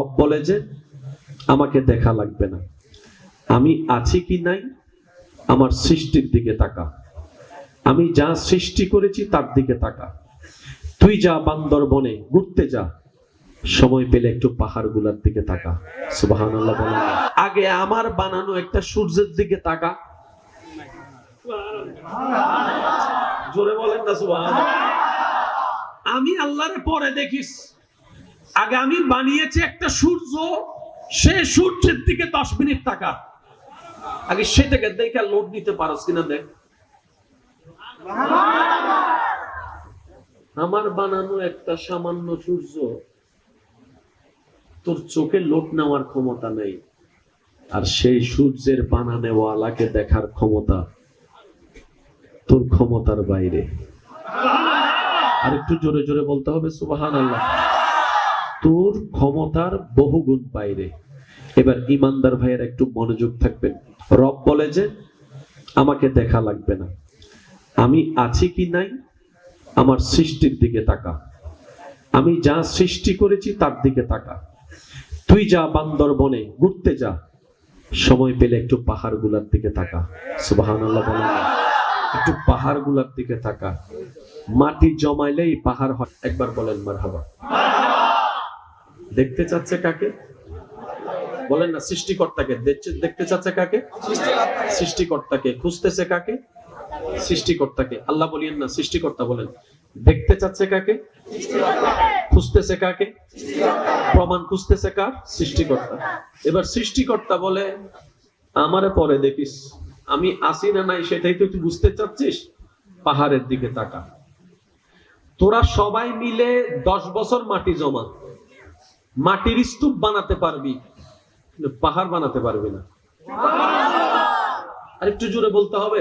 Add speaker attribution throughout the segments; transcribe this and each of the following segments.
Speaker 1: বলে যে, আমাকে দেখা লাগবে না। আমি আছি কি নাই, আমার সৃষ্টির দিকে তাকা। আমি যা সৃষ্টি করেছি তার দিকে তাকা। তুই যা বান্দরবনে ঘুরতে যা, সময় পেলে একটু পাহাড়গুলার দিকে তাকা। সুবাহান আগে আমার বানানো একটা সূর্যের দিকে তাকা। জোরে বলেন না সুবাহ আমি আল্লাহরে পরে দেখিস। আগে আমি বানিয়েছি একটা সূর্য, সে সূর্যের দিকে দশ মিনিট টাকা আগে সেটাকে দেখে লোড নিতে পারস কিনা দেখ। আমার বানানো একটা সামান্য সূর্য, তোর চোখে লোট নেওয়ার ক্ষমতা নেই। আর সেই সূর্যের বানানেওয়ালাকে দেখার ক্ষমতা তোর ক্ষমতার বাইরে। আর একটু জোরে জোরে বলতে হবে সুবাহান আল্লাহ তোর ক্ষমতার বহুগুণ বাইরে। এবার ইমানদার ভাইয়ের একটু মনোযোগ থাকবেন। রব বলে যে, আমাকে দেখা লাগবে না। আমি আছি কি নাই, আমার সৃষ্টির দিকে তাকা। আমি যা সৃষ্টি করেছি তার দিকে তাকা। তুই যা বান্দরবনে ঘুরতে যা। সময় পেলে একটু পাহাড়গুলার দিকে তাকা। সুবাহান। একটু পাহাড়গুলার দিকে তাকা। মাটি জমাইলেই পাহাড় হয়। একবার বলেন মার হাবা দেখতে চাচ্ছে কাকে? বলেন না, সৃষ্টিকর্তাকে। দেখতে চাচ্ছে কাকে? সৃষ্টিকর্তাকে। খুঁজতেছে কাকে? সৃষ্টিকর্তাকে। আল্লাহ বলিয়েন না, সৃষ্টিকর্তা বলেন। দেখতে চাচ্ছে কাকে? খুঁজতেছে কাকে? প্রমাণ খুঁজতেছে কার? সৃষ্টিকর্তা। এবার সৃষ্টিকর্তা বলে, আমারে পরে দেখিস। আমি আসি না নাই সেটাই তো তুই বুঝতে চাচ্ছিস? পাহাড়ের দিকে তাকা। তোরা সবাই মিলে দশ বছর মাটি জমা। মাটির স্তূপ বানাতে পারবি কিন্তু পাহাড় বানাতে পারবি না। আর একটু জোরে বলতে হবে।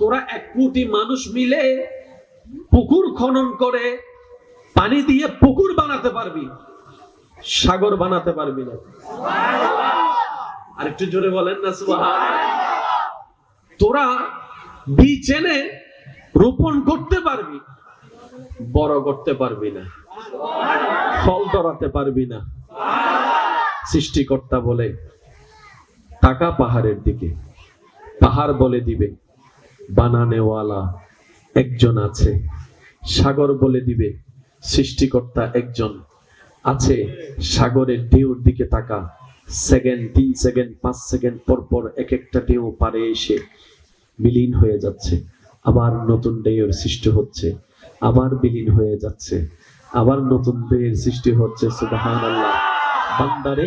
Speaker 1: তোরা এক কোটি মানুষ মিলে পুকুর খনন করে পানি দিয়ে পুকুর বানাতে পারবি সাগর বানাতে পারবি না। আর একটু জোরে বলেন না তোরা বীজ এনে রোপণ করতে পারবি বড় করতে পারবি না। ফল ধরাতে পারবি না। সৃষ্টিকর্তা বলে টাকা পাহাড়ের দিকে। পাহাড় বলে দিবে, বানানেওয়ালা একজন আছে। সাগর বলে দিবে, সৃষ্টিকর্তা একজন আছে। সাগরের ঢেউর দিকে তাকা, সেকেন্ড, তিন সেকেন্ড, পাঁচ সেকেন্ড পর পর এক একটা ঢেউ পারে এসে বিলীন হয়ে যাচ্ছে। আবার নতুন ঢেউয়ের সৃষ্টি হচ্ছে, আবার বিলীন হয়ে যাচ্ছে। আবার নতুন ঢেউয়ের সৃষ্টি হচ্ছে সুবাহান আল্লাহ বান্দারে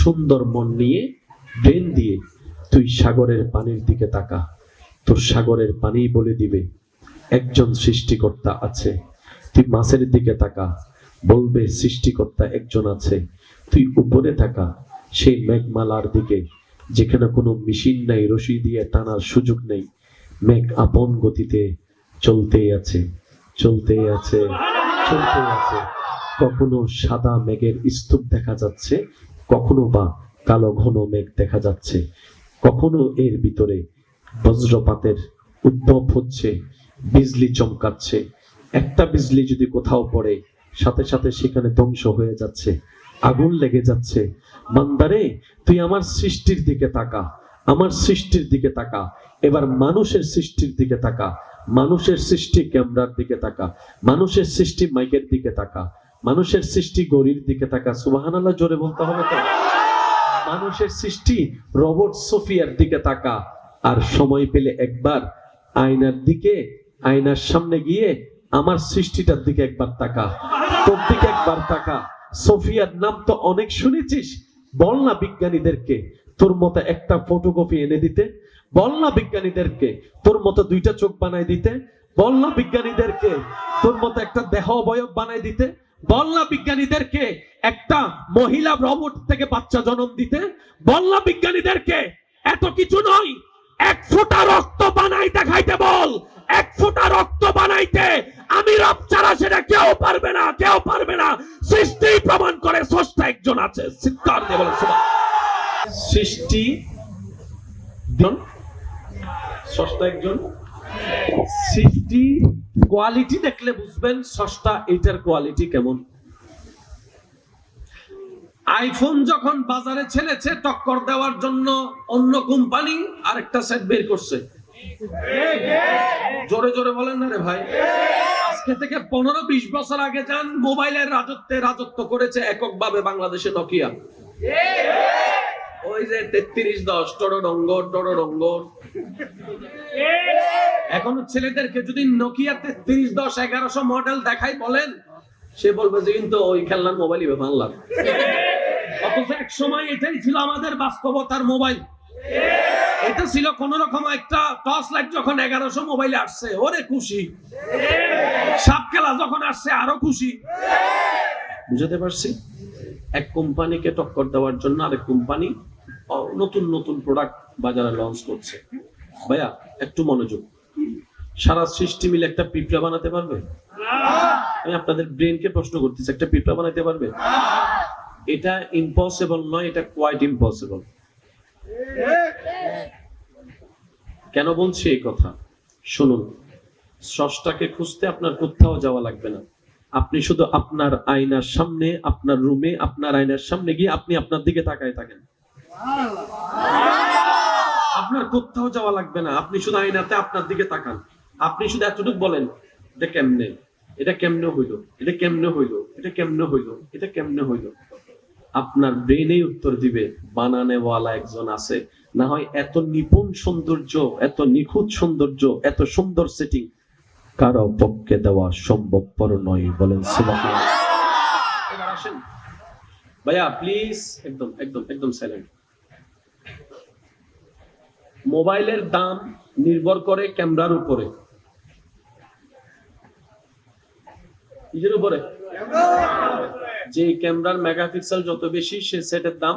Speaker 1: সুন্দর মন নিয়ে, ব্রেন দিয়ে তুই সাগরের পানির দিকে তাকা। তোর সাগরের পানি বলে দিবে, একজন সৃষ্টিকর্তা আছে। তুই মাছের দিকে তাকা, বলবে সৃষ্টিকর্তা একজন আছে। তুই উপরে থাকা, সেই মেঘমালার দিকে, যেখানে কোনো মেশিন নাই, রশি দিয়ে টানার সুযোগ নেই। মেঘ আপন গতিতে চলতেই আছে চলতেই আছে। চলতেই আছে। কখনো সাদা মেঘের স্তূপ দেখা যাচ্ছে, কখনো বা কালো ঘন মেঘ দেখা যাচ্ছে। কখনো এর ভিতরে বজ্রপাতের উদ্ভব হচ্ছে, বিজলি চমকাচ্ছে। একটা বিজলি যদি কোথাও পড়ে, সাথে সাথে সেখানে ধ্বংস হয়ে যাচ্ছে, আগুন লেগে যাচ্ছে। মান্দারে, তুই আমার সৃষ্টির দিকে তাকা, আমার সৃষ্টির দিকে তাকা, এবার মানুষের সৃষ্টির দিকে তাকা। মানুষের সৃষ্টি ক্যামেরার দিকে তাকা, মানুষের সৃষ্টি মাইকের দিকে তাকা, মানুষের সৃষ্টি গরির দিকে তাকা। সুবাহান আল্লাহ জোরে বলতে হবে তো? মানুষের সৃষ্টি রবট সোফিয়ার দিকে তাকা। আর সময় পেলে একবার আয়নার দিকে, আয়নার সামনে গিয়ে আমার সৃষ্টিটার দিকে একবার তাকা। তোর দিকে একবার তাকা। সোফিয়ার নাম তো অনেক শুনেছিস। বল না বিজ্ঞানীদেরকে, তোর মতো একটা ফটোকপি এনে দিতে। বল না বিজ্ঞানীদেরকে, তোর মতো দুইটা চোখ বানাই দিতে। বল না বিজ্ঞানীদেরকে, তোর মতো একটা দেহ অবয়ব বানাই দিতে। বল না বিজ্ঞানীদেরকে, একটা মহিলা রবট থেকে বাচ্চা জন্ম দিতে। বল না বিজ্ঞানীদেরকে, এত কিছু নয়, এক ফোঁটা রক্ত বানাই দেখাইতে বল। এক ফোঁটা রক্ত বানাইতে আমি রব ছাড়া সেটা কেউ পারবে না, কেউ পারবে না। সৃষ্টি প্রমাণ করে স্রষ্টা একজন আছে। চিৎকার দিয়ে সৃষ্টি স্রষ্টা একজন। সৃষ্টি কোয়ালিটি দেখলে বুঝবেন স্রষ্টা এটার কোয়ালিটি কেমন। আইফোন যখন বাজারে ছেড়েছে, টক্কর দেওয়ার জন্য অন্য কোম্পানি আরেকটা সেট বের করছে। জোরে জোরে বলেন না রে ভাই। আজকে থেকে পনেরো বিশ বছর আগে যান, মোবাইলের রাজত্বে রাজত্ব করেছে এককভাবে বাংলাদেশে নকিয়া ওই যে তেত্রিশ দশ টরডঙ্গ টরডঙ্গ এখন ছেলেদেরকে যদি নোকিয়া তেত্রিশ দশ এগারোশো মডেল দেখাই বলেন, সে বলবে যে, কিন্তু ওই খেলনার মোবাইলই বাংলা অথচ এক সময় এটাই ছিল আমাদের বাস্তবতার মোবাইল এটা ছিল কোন রকম একটা টর্চ লাইট যখন এগারোশো মোবাইলে আসছে, ওরে খুশি। সাপ খেলা যখন আসছে, আরও খুশি। বুঝতে পারছি? এক কোম্পানিকে টক্কর দেওয়ার জন্য আরেক কোম্পানি নতুন নতুন প্রোডাক্ট বাজারে লঞ্চ করছে। ভাইয়া, একটু মনোযোগ। সারা সৃষ্টি মিলে একটা পিঁপড়া বানাতে পারবে? আমি আপনাদের ব্রেনকে প্রশ্ন করতেছি, একটা পিঁপড়া বানাতে পারবে? এটা ইম্পসিবল নয়, এটা কোয়াইট ইম্পসিবল কেন বলছি এই কথা? শুনুন, স্রষ্টাকে খুঁজতে আপনার কোথাও যাওয়া লাগবে না। আপনি শুধু আপনার আয়নার সামনে, আপনার রুমে আপনার আয়নার সামনে গিয়ে আপনি আপনার দিকে তাকায় থাকেন। আপনার কোথাও যাওয়া লাগবে না। আপনি শুধু আয়নাতে আপনার দিকে তাকান। আপনি শুধু এতটুকু বলেন, এটা কেমনে? এটা কেমনে হইল? এটা কেমনে হইল? এটা কেমনে হইল? এটা কেমনে হইল? আপনার ব্রেনেই উত্তর দিবে, বানানেওয়ালা একজন আছে। না হয় এত নিপুণ সৌন্দর্য, এত নিখুঁত সৌন্দর্য, এত সুন্দর সেটিং কারও পক্ষে দেওয়া সম্ভবপর নয়, বলেন ভাইয়া প্লিজ একদম একদম একদম সাইলেন্ট মোবাইলের দাম নির্ভর করে ক্যামেরার উপরে। নিজের উপরে? যে ক্যামেরার মেগাপিক্সেল যত বেশি, সে সেটের দাম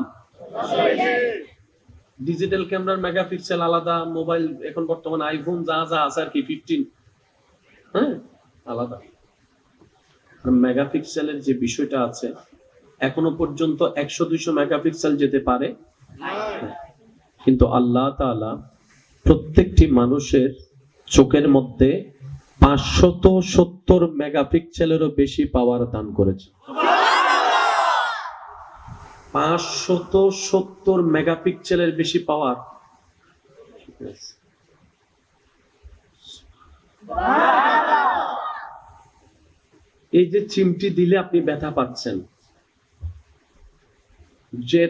Speaker 1: ডিজিটাল ক্যামেরার মেগাপিক্সেল আলাদা, মোবাইল এখন বর্তমানে আইফোন যা যা আছে আর কি ফিফটিন হ্যাঁ? আলাদা। মেগাপিক্সেলের যে বিষয়টা আছে, এখনও পর্যন্ত একশো দুইশো মেগাপিক্সেল যেতে পারে। কিন্তু আল্লাহ তাআলা প্রত্যেকটি মানুষের চোখের মধ্যে পাঁচশত সত্তর মেগাপিক্সেলেরও বেশি পাওয়ার দান করেছে। পাঁচশত সত্তর মেগাপিক্সেলের বেশি পাওয়ার? এই যে চিমটি দিলে আপনি ব্যথা পাচ্ছেন। যে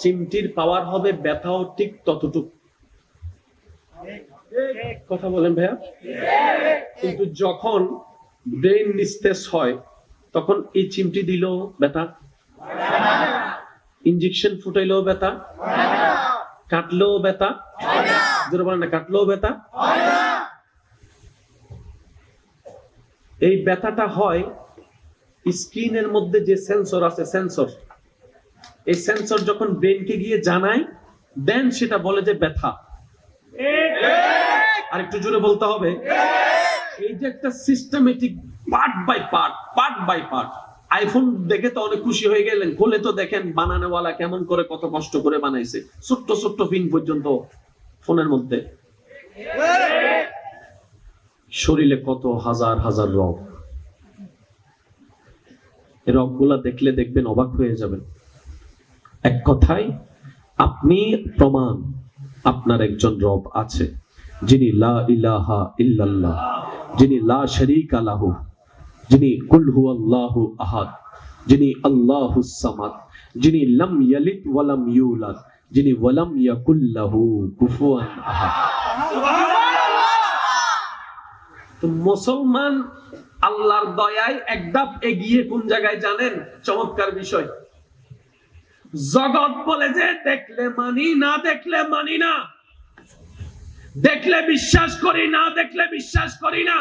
Speaker 1: চিমটির পাওয়ার হবে, ব্যথাও ঠিক ততটুকু। কথা বলেন ভাইয়া? কিন্তু যখন ব্রেন নিস্তেজ হয়, তখন এই চিমটি দিলেও ব্যথা ইঞ্জেকশন ফুটাইলেও ব্যথা, কাটলেও ব্যথা, জোরে বলেন না, কাটলেও ব্যথা। এই ব্যথাটা হয় স্কিনের মধ্যে যে সেন্সর আছে, সেন্সর। এই সেন্সর যখন ব্রেনকে গিয়ে জানায় দেন সেটা বলে যে ব্যথা। আর একটু জোরে বলতে হবে। এই যে একটা systematic part by part part by part iPhone দেখে তো অনেক খুশি হয়ে গেলেন, খুলে তো দেখেন বানানোওয়ালা কেমন করে কত কষ্ট করে বানাইছে। ছোট্ট ছোট্ট পিন পর্যন্ত ফোনের মধ্যে। শরীরে কত হাজার হাজার রগ। এই রগগুলা দেখলে দেখবেন অবাক হয়ে যাবেন। এক কথায়, আপনি প্রমাণ আপনার একজন রব আছে, যিনি লা ইলাহা ইল্লাল্লাহ, যিনি লা শরীকা লাহু, যিনি কুল হুয়াল্লাহু আহাদ, যিনি আল্লাহুস সামাদ, যিনি লাম ইয়ালিদ ওয়া লাম ইউলাদ, যিনি ওয়ালাম ইয়াকুল লাহু কুফুয়ান আহাদ। তো মুসলমান আল্লাহর দয়ায় এক ধাপ এগিয়ে কোন জায়গায় জানেন? চমৎকার বিষয়। জগৎ বলে যে দেখলে মানি, না দেখলে মানি না। দেখলে বিশ্বাস করি, না দেখলে বিশ্বাস করি না।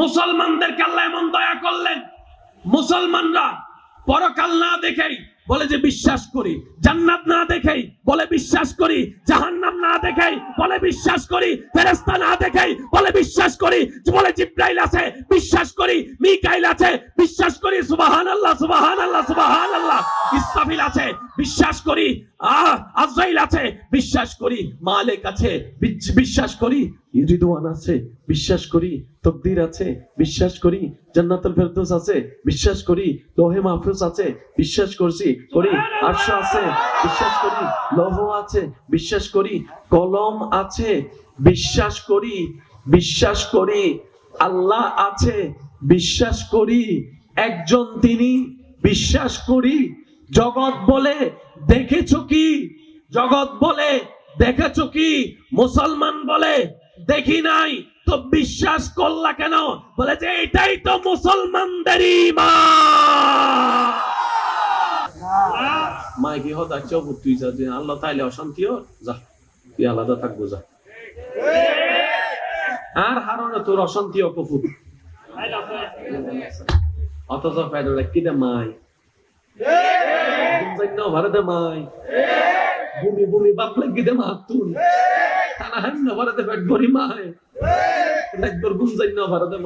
Speaker 1: মুসলমানদের আল্লাহ এমন দয়া করলেন, মুসলমানরা পরকাল না দেখেই বলে যে বিশ্বাস করি জান্নাত না দেখেই বলে বিশ্বাস করি জাহান্নাম না দেখেই বলে বিশ্বাস করি ফেরেশতা না দেখেই বলে বিশ্বাস করি বলে জিব্রাইল আছে বিশ্বাস করি মিকাইল আছে বিশ্বাস করি সুবহানাল্লাহ সুবহানাল্লাহ সুবহানাল্লাহ ইসরাফিল আছে বিশ্বাস করি আহ আজরাইল আছে বিশ্বাস করি মালিক আছে বিশ্বাস করি রিদওয়ান আছে বিশ্বাস করি তকদির আছে বিশ্বাস করি জান্নাতুল ফেরদৌস আছে বিশ্বাস করি লোহে মাহফুজ আছে বিশ্বাস করছি করি আরশ আছে বিশ্বাস করি, লৌহ আছে, বিশ্বাস করি, কলম আছে, বিশ্বাস করি বিশ্বাস করি, আল্লাহ আছে, বিশ্বাস করি, একজন তিনি বিশ্বাস করি, জগৎ বলে দেখেছ কি? জগৎ বলে দেখেছ কি? মুসলমান বলে দেখি নাই, তো বিশ্বাস করলা কেন? বলে যে এটাই তো মুসলমানদের ইমান। মা কি হতা চোখ তুই যা, যে আল্লাহ তাইলে অশান্তি হ যা, তুই আলাদা থাকব, যা। আর হারনে তোর অশান্তি অকফুট অথচ ফেডারে কি দে মাই? মাই। বাপ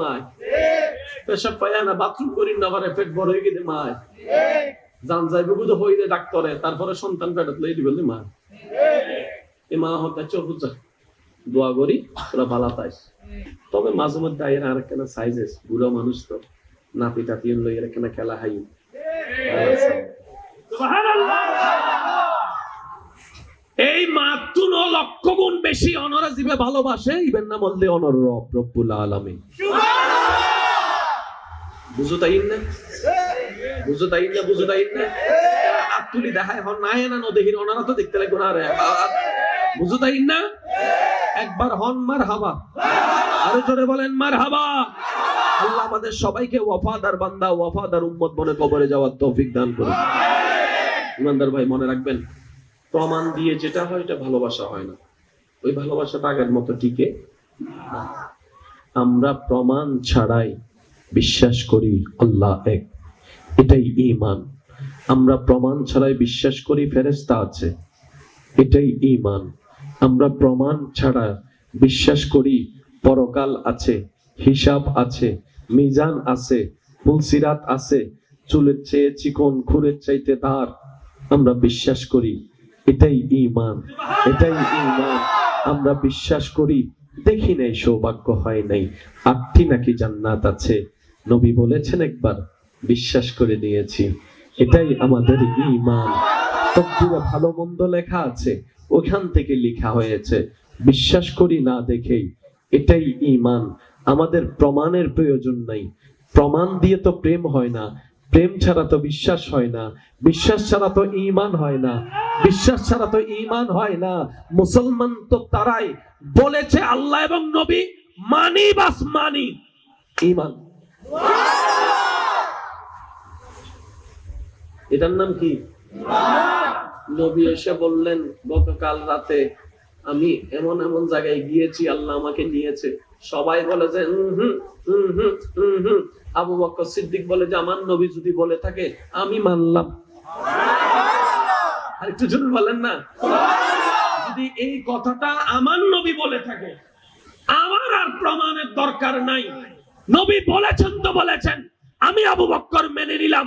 Speaker 1: মাই। পেশাব পায়া না, বাথরুম করি না ভারে পেট বড় হয়ে গেছে মাই। জান যাইবে বুঝে হইলে ডাক্তারে তারপরে সন্তান পেটত লই মা এ মা হতে চোখ দোয়া করি তোরা ভালো পাইস তবে মাঝে মধ্যে আইয়ের আর কেন সাইজেস বুড়ো মানুষ তো নাতি টাতি লই এর কেন খেলা হাই এই মাতুন লক্ষ গুণ বেশি অনরা জীবে ভালোবাসে ইবেন না বললে অনর রব রব্বুল আলামিন। বুঝো তাই না? বুঝো তাই না, বুঝো তাই না? আতুলি দেখায় হন না নদেহির অনারা তো দেখতে না বুঝো তাই না? একবার হন মার হাবা আরও জোরে বলেন মার হাবা আল্লাহ আমাদের সবাইকে ওয়াফাদার বান্দা, ওয়াফাদার উম্মত কবরে যাওয়ার তৌফিক দান ইমানদার ভাই, মনে রাখবেন, প্রমাণ দিয়ে যেটা হয়, এটা ভালোবাসা হয় না। ওই ভালোবাসাটা আগের মতো টিকে আমরা প্রমাণ ছাড়াই বিশ্বাস করি, আল্লাহ এক। এটাই ঈমান। আমরা প্রমাণ ছাড়াই বিশ্বাস করি ফেরেস্তা আছে। এটাই ঈমান। আমরা প্রমাণ ছাড়া বিশ্বাস করি, পরকাল আছে, হিসাব আছে, মিজান আছে, ফুলসিরাত আছে, চুলের চেয়ে চিকন, খুরের চাইতে তার আমরা বিশ্বাস করি, এটাই ঈমান। এটাই ঈমান। আমরা বিশ্বাস করি, দেখি নাই সৌভাগ্য হয় নাই। আটটি নাকি জান্নাত আছে। নবী বলেছেন একবার বিশ্বাস করে নিয়েছি এটাই আমাদের ইমান তকদিরে ভালো মন্দ লেখা আছে, ওখান থেকে লেখা হয়েছে। বিশ্বাস করি না দেখেই, এটাই ঈমান। আমাদের প্রমাণের প্রয়োজন নাই। প্রমাণ দিয়ে তো প্রেম হয় না, প্রেম ছাড়া তো বিশ্বাস হয় না। বিশ্বাস ছাড়া তো ঈমান হয় না। বিশ্বাস ছাড়া তো ঈমান হয় না। মুসলমান তো তারাই বলেছে আল্লাহ এবং নবী মানি বাস মানি। ঈমান। এটার নাম কি? নবী এসে বললেন গতকাল রাতে আমি এমন এমন জায়গায় গিয়েছি আল্লাহ আমাকে নিয়েছে। সবাই বলে যে। আবু বকর সিদ্দিক বলে যে আমার নবী যদি বলে থাকে আমি মানলাম। আর একটু জোরে বলেন না। যদি এই কথাটা আমার নবী বলে থাকে আমার আর প্রমাণের দরকার নাই। নবী বলেছেন তো বলেছেন। আমি আবু বক্কর মেনে নিলাম।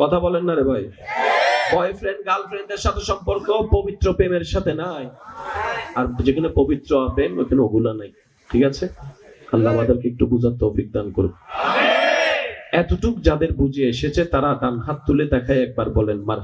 Speaker 1: কথা বলেন না রে ভাই। বয়ফ্রেন্ড গার্লফ্রেন্ড এর সাথে সম্পর্ক পবিত্র প্রেমের সাথে নাই। আর যেখানে পবিত্র প্রেম ওখানে ওগুলা নাই। ঠিক আছে? আল্লাহ আমাদেরকে একটু বুঝার তৌফিক দান করুন এতটুক যাদের বুঝে এসেছে তারা ডান হাত তুলে দেখায় একবার বলেন মার